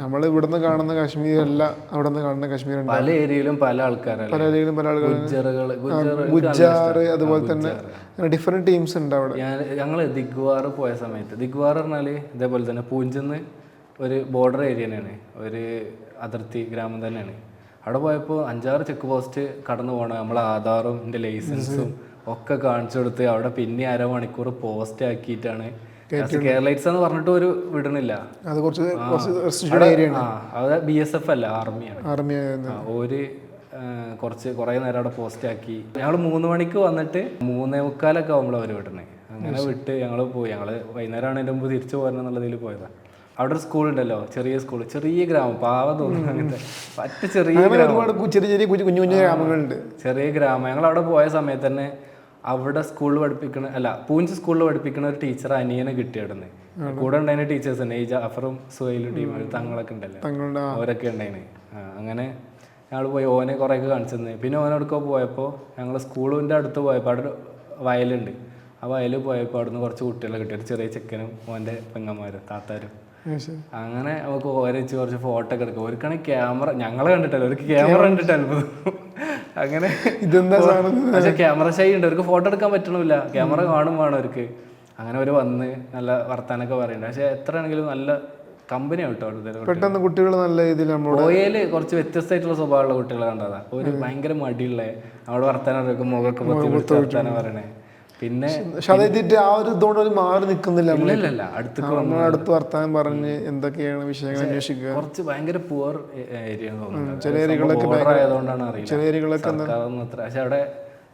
നമ്മൾ ഇവിടുന്ന് കാണുന്ന കാശ്മീർ അല്ല അവിടെ നിന്ന് കാണുന്ന കാശ്മീർ പല ഏരിയയിലും പല ആൾക്കാരാണ് പല ഏരിയയിലും പല ഗുജാറ് അതുപോലെ തന്നെ ഡിഫറെന്റ് ടീംസ് ഉണ്ട് അവിടെ. ഞാൻ ഞങ്ങൾ ദിഗ്വാർ പോയ സമയത്ത് ദിഗ്വാർ പറഞ്ഞാൽ ഇതേപോലെ തന്നെ പൂഞ്ചെന്ന് ഒരു ബോർഡർ ഏരിയ തന്നെയാണ്. ഒരു അതിർത്തി ഗ്രാമം തന്നെയാണ്. അവിടെ പോയപ്പോൾ അഞ്ചാറ് ചെക്ക് പോസ്റ്റ് കടന്നു പോകണം നമ്മളെ ആധാറും എന്റെ ലൈസൻസും ഒക്കെ കാണിച്ചു കൊടുത്ത് അവിടെ പിന്നെ അരമണിക്കൂർ പോസ്റ്റ് ആക്കിയിട്ടാണ് കേരളൈറ്റ്സ് എന്ന് പറഞ്ഞിട്ട് ഒരു വിടണില്ല അത് കുറച്ച് കുറച്ച് ഏരിയ അത് ബി എസ് എഫ് അല്ല ആർമിയാണ് ആർമി ഓര് ഒരു കുറച്ച് കുറേ നേരം അവിടെ പോസ്റ്റ് ആക്കി. ഞങ്ങൾ മൂന്ന് മണിക്ക് വന്നിട്ട് മൂന്നേ മുക്കാലൊക്കെ ആവുമ്പോൾ അവർ വിടണേ അങ്ങനെ വിട്ട് ഞങ്ങൾ പോയി. ഞങ്ങൾ വൈകുന്നേരമാണ് അതിന്റെ മുമ്പ് തിരിച്ചു പോരണം എന്നുള്ളതിൽ പോയതാണ് അവിടെ ഒരു സ്കൂൾ ഉണ്ടല്ലോ ചെറിയ സ്കൂൾ ചെറിയ ഗ്രാമം പാവ തോന്നുന്നു അങ്ങനത്തെ. പറ്റ ചെറിയ ഒരുപാട് ചെറിയ ചെറിയ കുഞ്ഞു കുഞ്ഞു ഗ്രാമങ്ങളുണ്ട്. ചെറിയ ഗ്രാമം. ഞങ്ങൾ അവിടെ പോയ സമയത്ത് തന്നെ അവിടെ സ്കൂളിൽ പഠിപ്പിക്കണ അല്ല പൂഞ്ച് സ്കൂളിൽ പഠിപ്പിക്കുന്ന ഒരു ടീച്ചർ അനിയനെ കിട്ടിയിടുന്നത് കൂടെ ഉണ്ടായിരുന്ന ടീച്ചേഴ്സ് തന്നെ. ഈ ജാഫറും സുഹൈലും ടീമും തങ്ങളൊക്കെ ഉണ്ടല്ലോ. അവരൊക്കെ ഉണ്ടായിന്. അങ്ങനെ ഞങ്ങൾ പോയി ഓനെ കുറേയൊക്കെ കാണിച്ചു തന്നെ. പിന്നെ ഓനെടുക്കോ പോയപ്പോൾ ഞങ്ങൾ സ്കൂളിന്റെ അടുത്ത് പോയപ്പോൾ അവിടെ വയലുണ്ട്. ആ വയലിൽ പോയപ്പോൾ അവിടുന്ന് കുറച്ച് കുട്ടികളെ കിട്ടി. ഒരു ചെറിയ ചെക്കനും ഓന്റെ പെങ്ങന്മാരും താത്താരും. അങ്ങനെ നമുക്ക് ഓരോ കുറച്ച് ഫോട്ടോ ഒക്കെ എടുക്കാം. ഒരുക്കാണെങ്കിൽ ക്യാമറ ഞങ്ങളെ കണ്ടിട്ടല്ലോ ഒരു ക്യാമറ കണ്ടിട്ട് അത്ഭുതം അങ്ങനെ ഇതെന്താ പക്ഷെ ക്യാമറ ഷൈ ഉണ്ട്. അവർക്ക് ഫോട്ടോ എടുക്കാൻ പറ്റണില്ല ക്യാമറ കാണും വേണം അവർക്ക്. അങ്ങനെ അവർ വന്ന് നല്ല വർത്താനൊക്കെ പറയുന്നുണ്ട്. പക്ഷെ എത്ര ആണെങ്കിലും നല്ല കമ്പനി കേട്ടോ അവിടുത്തെ പെട്ടെന്ന് കുട്ടികൾ നല്ല രീതിയിൽ ഓയിൽ കുറച്ച് വ്യത്യസ്തമായിട്ടുള്ള സ്വഭാവമുള്ള കുട്ടികളെ കണ്ടതാ. ഒരു ഭയങ്കര മടിയുള്ള അവിടെ വർത്താനം മുഖമൊക്കെ വർത്താനം പറയണേ. പിന്നെ പക്ഷെ അതായത് ആ ഒരു ഇതുകൊണ്ട് ഒരു മാറി നിൽക്കുന്നില്ല ഇല്ലല്ല അടുത്ത് നമ്മൾ അടുത്ത് വർത്താനം പറഞ്ഞ് എന്തൊക്കെയാണ് വിഷയങ്ങൾ അന്വേഷിക്കുക. കുറച്ച് ഭയങ്കര പുവർ ഏരിയ ചില ഏരിയകളൊക്കെ ആയതുകൊണ്ടാണ് അറിയില്ല. ചില ഏരിയകളൊക്കെ പക്ഷെ അവിടെ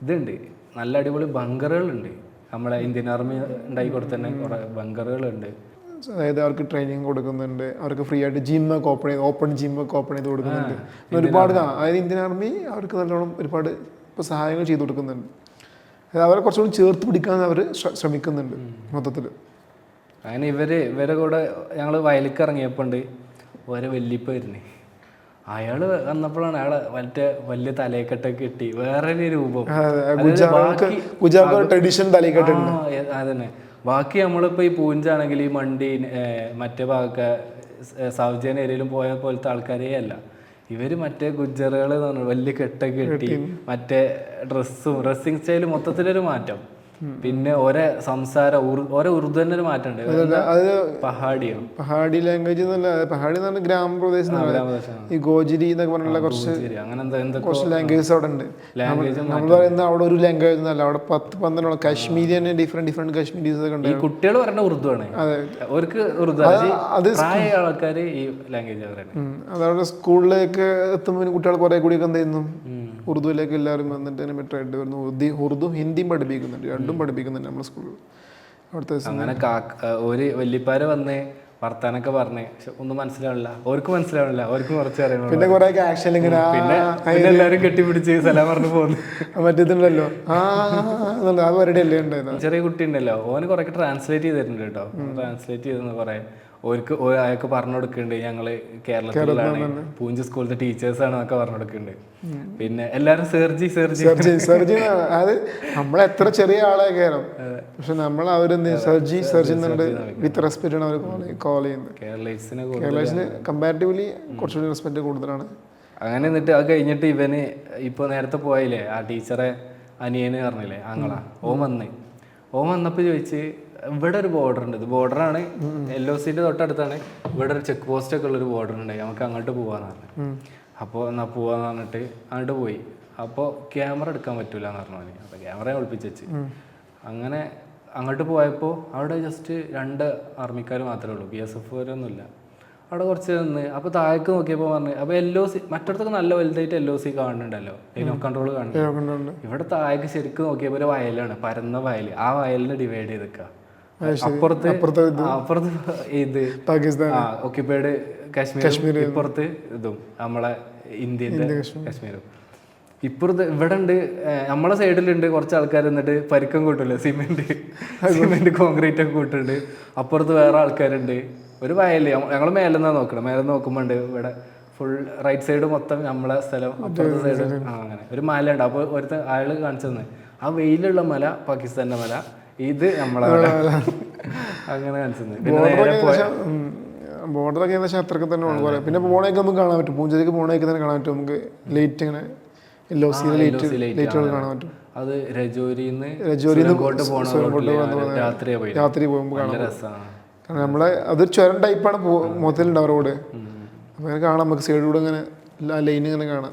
ഇതുണ്ട്. നല്ല അടിപൊളി ബങ്കറുകളുണ്ട്. നമ്മളെ ഇന്ത്യൻ ആർമി ഉണ്ടായി കൊടുത്തന്നെ കുറെ ബങ്കറുകളുണ്ട്. അതായത് അവർക്ക് ട്രെയിനിങ് കൊടുക്കുന്നുണ്ട്. അവർക്ക് ഫ്രീ ആയിട്ട് ജിം ഒക്കെ ഓപ്പൺ ചെയ്ത് ഓപ്പൺ ജിം ഒക്കെ ഓപ്പൺ ചെയ്ത് കൊടുക്കുന്നുണ്ട്. ഒരുപാട് അതായത് ഇന്ത്യൻ ആർമി അവർക്ക് നല്ലോണം ഒരുപാട് ഇപ്പോൾ സഹായങ്ങൾ ചെയ്തു കൊടുക്കുന്നുണ്ട്. അവരെ കുറച്ചുകൂടി ചേർത്ത് പിടിക്കാൻ അവർ ശ്രമിക്കുന്നുണ്ട് മൊത്തത്തിൽ അങ്ങനെ ഇവർ ഇവരെ കൂടെ ഞങ്ങൾ വയലിക്ക് ഇറങ്ങിയപ്പോണ്ട് ഓരോ വല്യപ്പ വരുന്നേ. അയാൾ വന്നപ്പോഴാണ് അയാളെ മറ്റേ വലിയ തലയക്കെട്ടൊക്കെ കിട്ടി വേറെ രൂപം. അതെ ഗുജറാത്ത് ബാക്കി- ഗുജറാത്ത് ട്രഡീഷൻ തലയിക്കട്ട് ആ, അതന്നെ. ബാക്കി നമ്മളിപ്പോ ഈ പൂഞ്ചാണെങ്കിൽ ഈ മണ്ടി മറ്റേ ഭാഗമൊക്കെ സൗജന്യ ഏരിയയിലും പോയ പോലത്തെ ആൾക്കാരേ അല്ല. ഇവർ മറ്റേ ഗുജ്ജറുകൾ പറഞ്ഞു വലിയ കെട്ടൊക്കെ കെട്ടി മറ്റേ ഡ്രസ്സും ഡ്രസ്സിങ് സ്റ്റൈലും മൊത്തത്തിലൊരു മാറ്റം. പിന്നെ ഒരേ സംസാര ഒരേ ഉറുദു തന്നെ ഒരു അത് പഹാഡിയോ പഹാഡി ലാംഗ്വേജ് എന്നല്ല പഹാഡി എന്ന് പറഞ്ഞാൽ ഗ്രാമപ്രദേശം ഈ ഗോജിരി എന്നൊക്കെ പറഞ്ഞുള്ള കുറച്ച് കുറച്ച് ലാംഗ്വേജസ് അവിടെ ഉണ്ട്. നമ്മൾ പറയുന്ന അവിടെ ഒരു ലാംഗ്വേജ് ഒന്നല്ല അവിടെ പത്ത് പന്ത്രണ്ടോളം കാശ്മീരി തന്നെ ഡിഫറെന്റ് ഡിഫറെന്റ് കാശ്മീരീസ് ഒക്കെ ഉണ്ട് കുട്ടികൾ പറയുന്ന ഉറുദു ആണ്. അതെ. അവർക്ക് ഉറുദു അത് ആൾക്കാർ ഈ ലാംഗ്വേജ്. അതവിടെ സ്കൂളിലേക്ക് എത്തുമ്പോൾ കുട്ടികൾ കുറെ കൂടിയൊക്കെ എന്ത് ചെയ്യുന്നു? ഉറുദുവിലേക്ക് എല്ലാവരും വന്നിട്ട് തന്നെ മെട്രായിട്ട് വരുന്നു ഉറുദി ഉറുദു ഹിന്ദിയും പഠിപ്പിക്കുന്നുണ്ട് രണ്ടും പഠിപ്പിക്കുന്നുണ്ട് നമ്മുടെ സ്കൂളിൽ അവിടുത്തെ അങ്ങനെ ഒരു വല്യപ്പാര് വന്ന് വർത്താനൊക്കെ പറഞ്ഞ് പക്ഷെ ഒന്നും മനസ്സിലാവില്ല അവർക്ക് മനസ്സിലാവില്ല അവർക്ക് കുറച്ച് അറിയണം പിന്നെ കുറെ ആക്ഷൻ ഇങ്ങനെ പിന്നെ എല്ലാവരും കെട്ടിപ്പിടിച്ച് സലാം പറഞ്ഞു പോകുന്നു മറ്റേതുണ്ടല്ലോ ആ പരിപാടി അല്ലേ ഉണ്ടായിരുന്നു ചെറിയ കുട്ടി ഉണ്ടല്ലോ ഓന് കുറെ ട്രാൻസ്ലേറ്റ് ചെയ്തിട്ടുണ്ട് കേട്ടോ ട്രാൻസ്ലേറ്റ് ചെയ്തെന്ന് പറയാം ഓർക്ക് അയാൾക്ക് പറഞ്ഞു കൊടുക്കുന്നുണ്ട് ഞങ്ങൾ കേരളത്തിലാണ് പൂഞ്ച് സ്കൂളിലെ ടീച്ചേഴ്സ് ആണ് എന്നൊക്കെ പറഞ്ഞു കൊടുക്കുന്നുണ്ട് പിന്നെ എല്ലാരും സെർജി സെർജി. സെർജി സർജി അതായത് നമ്മളെത്ര ചെറിയ ആളെ കയറും പക്ഷെ നമ്മൾ അവരെന്ത് സെർജി സെർജി എന്നുണ്ട് വിത്ത് റെസ്പെക്റ്റ് ആണ് അവർ കോൾ ചെയ്യുന്നത്. കേരളീസിനെ കേരളീസിന് കമ്പാരിറ്റീവ്ലി കുറച്ചുകൂടി റെസ്പെക്ട് കൂടുതലാണ്. അങ്ങനെ എന്നിട്ട് അത് കഴിഞ്ഞിട്ട് ഇവന് ഇപ്പൊ നേരത്തെ പോയില്ലേ? ആ ടീച്ചറെ അനിയന് പറഞ്ഞില്ലേ? ആങ്ങള. ഓൻ വന്ന്. ഓൻ വന്നപ്പോ ചോദിച്ച് ഇവിടെ ഒരു ബോർഡർ ഉണ്ട്. ഇത് ബോർഡറാണ് എൽ ഒ സിന്റെ തൊട്ടടുത്താണ്. ഇവിടെ ഒരു ചെക്ക് പോസ്റ്റ് ഒക്കെ ഉള്ളൊരു ബോർഡർ ഉണ്ട്. നമുക്ക് അങ്ങോട്ട് പോവാന്ന് പറഞ്ഞു. അപ്പോൾ എന്നാ പോവാന്ന് പറഞ്ഞിട്ട് അങ്ങോട്ട് പോയി. അപ്പോൾ ക്യാമറ എടുക്കാൻ പറ്റൂല എന്ന് പറഞ്ഞു അപ്പോൾ ക്യാമറ ഒളിപ്പിച്ച് വെച്ച്. അങ്ങനെ അങ്ങോട്ട് പോയപ്പോൾ അവിടെ ജസ്റ്റ് രണ്ട് ആർമിക്കാർ മാത്രമേ ഉള്ളൂ. ബി എസ് എഫ് ഒന്നുമില്ല അവിടെ കുറച്ച് നിന്ന്. അപ്പോൾ താഴേക്ക് നോക്കിയപ്പോൾ പറഞ്ഞു അപ്പോൾ എൽ ഒ സി മറ്റടത്തൊക്കെ നല്ല വലുതായിട്ട് എൽ ഒ സി കാണുന്നുണ്ടല്ലോ. ലൈൻ കൺട്രോൾ കാണുന്നുണ്ട്. ഇവിടെ താഴേക്ക് ശരിക്കും നോക്കിയപ്പോൾ ഒരു വയലാണ്. പരന്ന വയൽ ആ വയലിനെ ഡിവൈഡ് ചെയ്തേക്കാം അപ്പുറത്തെ അപ്പുറത്ത് ഇത്? പാകിസ്ഥാൻ ആ ഓക്യുപ്പൈഡ് കാശ്മീർ ഇപ്പുറത്ത് ഇതും നമ്മളെ ഇന്ത്യന്റെ കാശ്മീരും. ഇപ്പുറത്ത് ഇവിടെ ഉണ്ട് നമ്മളെ സൈഡിലുണ്ട് കുറച്ച് ആൾക്കാർ എന്നിട്ട് പരിക്കം കൂട്ടില്ല? സിമെന്റ് സിമെന്റ് കോൺക്രീറ്റ് ഒക്കെ കൂട്ടുണ്ട്. അപ്പുറത്ത് വേറെ ആൾക്കാരുണ്ട്. ഒരു വയൽ ഞങ്ങൾ മേലെ നിന്നാ നോക്കണം. മേലെ നോക്കുമ്പോൾ ഇവിടെ ഫുൾ റൈറ്റ് സൈഡ് മൊത്തം നമ്മളെ സ്ഥലം അപ്പുറത്തെ സൈഡ് അങ്ങനെ. ഒരു മല ഉണ്ട് അപ്പോൾ ഒരുത്ത ആൾ കാണിച്ചു തന്നെ ആ വെയിലുള്ള മല പാകിസ്ഥാന്റെ മല. ഇത് നമ്മളെ അങ്ങനെ ബോർഡറൊക്കെ ഏകദേശം അത്രയ്ക്ക് തന്നെ ഉള്ളു പോലെ. പിന്നെ പോണേക്ക് നമുക്ക് കാണാൻ പറ്റും. പൂഞ്ചേരിക്ക് പോണേക്ക് തന്നെ കാണാൻ പറ്റും. നമുക്ക് ലേറ്റ് ഇങ്ങനെ എല്ലോ സി ലേറ്റ് ലേറ്റുകൾ കാണാൻ പറ്റും. അത് രജോരിന്ന് രജോരിന്ന് രാത്രി പോകുമ്പോൾ കാണാം നല്ല രസമാണ് കാരണം നമ്മളെ അതൊരു ചുരം ടൈപ്പാണ് മൊത്തത്തിലുണ്ടാവും റോഡ് അപ്പോൾ അങ്ങനെ കാണാം. നമുക്ക് സൈഡിലൂടെ ഇങ്ങനെ ലൈൻ ഇങ്ങനെ കാണാം.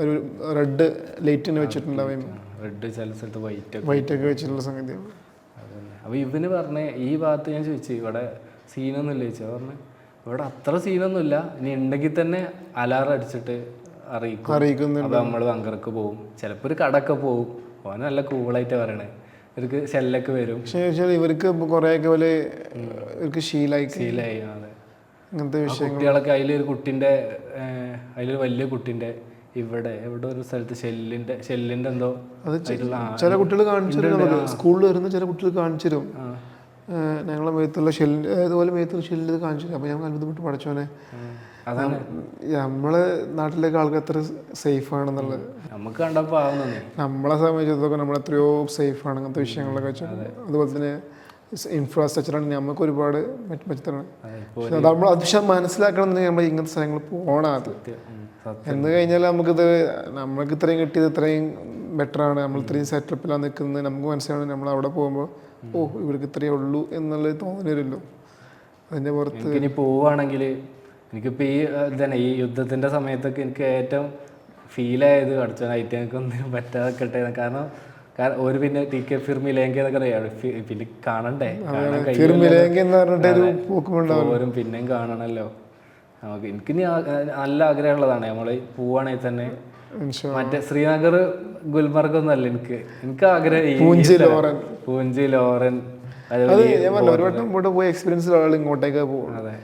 ഒരു റെഡ് ലൈറ്റിന് വെച്ചിട്ടുണ്ടാവും. റെഡ് ചില സ്ഥലത്ത് വൈറ്റ് വൈറ്റ് ഒക്കെ വെച്ചിട്ടുള്ള സംഗതിയാണ് അപ്പോൾ അപ്പൊ ഇവന് പറഞ്ഞ ഈ ഭാഗത്ത് ഞാൻ ചോദിച്ചു ഇവിടെ സീനൊന്നും ഇല്ല ചോദിച്ചു. പറഞ്ഞു ഇവിടെ അത്ര സീനൊന്നുമില്ല ഇനി ഉണ്ടെങ്കിൽ തന്നെ അലാറം അടിച്ചിട്ട് അറിയിക്കും. അറിയിക്കുന്നുണ്ട്. നമ്മൾ നമ്മൾ ബങ്കർക്ക് പോകും ചിലപ്പോൾ ഒരു കടക്കെ പോകും ഓൻ നല്ല കൂളായിട്ട് പറയണേ. ഇവർക്ക് ഷെല്ലൊക്കെ വരും. ഇവർക്ക് കുറേയൊക്കെ പോലെ ഇവർക്ക് ശീലായി ശീലായി അതെ. അങ്ങനത്തെ വിഷയം കുട്ടികളൊക്കെ അതിലൊരു കുട്ടിന്റെ അതിലൊരു വലിയ കുട്ടിന്റെ ഇവിടെ എവിടെ ഒരു സ്ഥലത്ത് ഷെല്ലിന്റെ ഷെല്ലിന്റെ എന്തോ അത് ചില കുട്ടികൾ കാണിച്ചു തരും സ്കൂളിൽ വരുന്ന ചില കുട്ടികൾ കാണിച്ചു തരും. ഞങ്ങളെ മേത്തുള്ള ഷെല്ല് അതുപോലെ മേത്തുള്ള ഷെല്ല് കാണിച്ചു തരും. അപ്പോൾ ഞങ്ങൾ അത്ഭുതപ്പെട്ട് പഠിച്ചോനെ നമ്മൾ അതാണ്. നമ്മളെ നാട്ടിലേക്ക് ആൾക്ക് എത്ര സേഫ് ആണെന്നുള്ളത്. നമുക്ക് നമ്മളെ സംബന്ധിച്ചിടത്തോളം നമ്മൾ എത്രയോ സേഫ് ആണ് അങ്ങനത്തെ വിഷയങ്ങളൊക്കെ വെച്ചാൽ അതുപോലെ തന്നെ ഇൻഫ്രാസ്ട്രക്ചറാണ് നമുക്ക് ഒരുപാട് മെച്ചപ്പെടുത്തണം നമ്മൾ അത് പക്ഷെ മനസ്സിലാക്കണം നമ്മൾ ഇങ്ങനത്തെ സ്ഥലങ്ങൾ പോകണം അത്. എന്ന് കഴിഞ്ഞാൽ നമുക്കിത് നമ്മൾക്ക് ഇത്രയും കിട്ടിയത് ഇത്രയും ബെറ്റർ ആണ്. നമ്മൾ ഇത്രയും സെറ്റപ്പിലാണ് നിൽക്കുന്നത് നമുക്ക് മനസ്സിലാണ് നമ്മൾ അവിടെ പോകുമ്പോൾ ഓ ഇവർക്ക് ഇത്രയേ ഉള്ളൂ എന്നുള്ളത് തോന്നുന്നില്ലല്ലോ വരുമല്ലോ അതിന്റെ പുറത്ത് ഇനി പോവുകയാണെങ്കിൽ എനിക്കിപ്പോൾ ഈ ഇതന്നെ ഈ യുദ്ധത്തിന്റെ സമയത്തൊക്കെ എനിക്ക് ഏറ്റവും ഫീലായത് അടിച്ചാൽ ഐറ്റങ്ങൾക്ക് ഒന്നും പറ്റാതെ കാരണം കാരണം ഒരു പിന്നെ ടി കെ ഫിർമിലേങ്ക എന്നൊക്കെ അറിയാം പിന്നെ കാണണ്ടേ? ഫിർമിലേക്ക് എന്ന് പറഞ്ഞിട്ട് ഒരു പിന്നെയും കാണണല്ലോ. നമുക്ക് എനിക്കിനി നല്ല ആഗ്രഹമുള്ളതാണ്. നമ്മൾ പോവാണെങ്കിൽ തന്നെ. മറ്റേ ശ്രീനഗർ ഗുൽമർഗ് ഒന്നും അല്ല എനിക്ക്. എനിക്ക് ആഗ്രഹം പൂഞ്ചി ലോറൻ. പൂഞ്ചി ലോറൻ അത് ഞാൻ പറഞ്ഞു ഒരു വട്ടം ഇങ്ങോട്ട് പോയി എക്സ്പീരിയൻസ് ആൾ ഇങ്ങോട്ടേക്ക് പോകും അതെ.